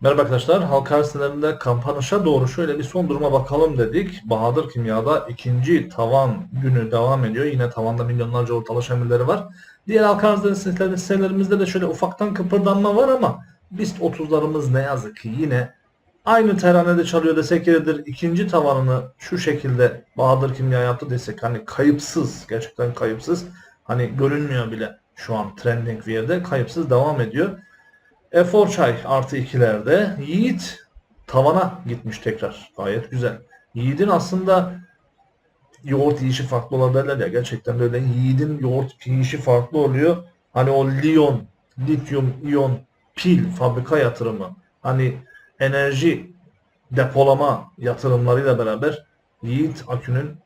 Merhaba arkadaşlar. Halka sınırında kapanışa doğru şöyle bir son duruma bakalım dedik. Bahadır Kimya'da ikinci tavan günü devam ediyor. Yine tavanda milyonlarca ortalış emirleri var. Diğer halka arz sitelerimizde de şöyle ufaktan kıpırdanma var ama BIST 30'larımız ne yazık ki yine aynı teranede çalıyor desek yeridir. İkinci tavanını şu şekilde Bahadır Kimya yaptı desek hani kayıpsız, gerçekten kayıpsız. Hani görünmüyor bile şu an trending bir yerde kayıpsız devam ediyor. Efor çay artı ikilerde. Yiğit tavana gitmiş tekrar. Gayet güzel. Yiğit'in aslında yoğurt yiyişi farklı olabilirler ya. Gerçekten de öyle. Yiğit'in yoğurt yiyişi farklı oluyor. Hani o liyon, lityum iyon pil fabrika yatırımı. Hani enerji depolama yatırımlarıyla beraber Yiğit Akü'nün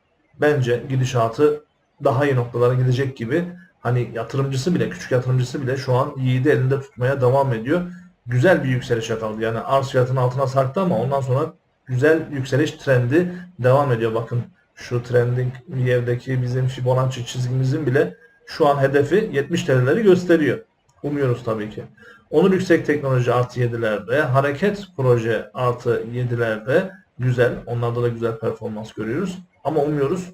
bence gidişatı daha iyi noktalara gidecek gibi. Hani yatırımcısı bile, küçük yatırımcısı bile şu an Yiğit'i elinde tutmaya devam ediyor. Güzel bir yükseliş yakaladı. Yani arz fiyatının altına sarktı ama ondan sonra güzel yükseliş trendi devam ediyor. Bakın şu trending yerdeki bizim Fibonacci çizgimizin bile şu an hedefi 70 TL'leri gösteriyor. Umuyoruz tabii ki. Onur Yüksek Teknoloji artı 7'lerde, Hareket Proje artı 7'lerde güzel. Onlarda da güzel performans görüyoruz. Ama umuyoruz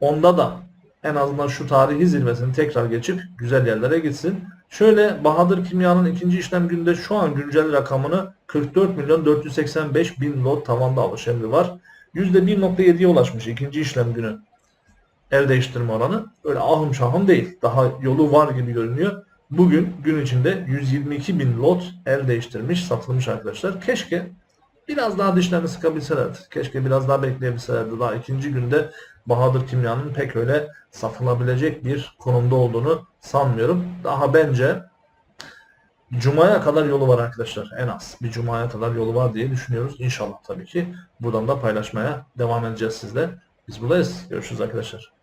onda da en azından şu tarihi zirvesini tekrar geçip güzel yerlere gitsin. Şöyle Bahadır Kimya'nın ikinci işlem günde şu an güncel rakamını 44 milyon 485 bin lot tavanda alış emri var. %1.7'ye ulaşmış ikinci işlem günü el değiştirme oranı. Öyle ahım şahım değil. Daha yolu var gibi görünüyor. Bugün gün içinde 122 bin lot el değiştirmiş, satılmış arkadaşlar. Keşke biraz daha dişlerini sıkabilselerdi. Keşke biraz daha bekleyebilselerdi. Daha ikinci günde Bahadır Kimya'nın pek öyle satılabilecek bir konumda olduğunu sanmıyorum. Daha bence Cuma'ya kadar yolu var arkadaşlar. En az bir Cuma'ya kadar yolu var diye düşünüyoruz. İnşallah tabii ki. Buradan da paylaşmaya devam edeceğiz sizle. Biz buradayız. Görüşürüz arkadaşlar.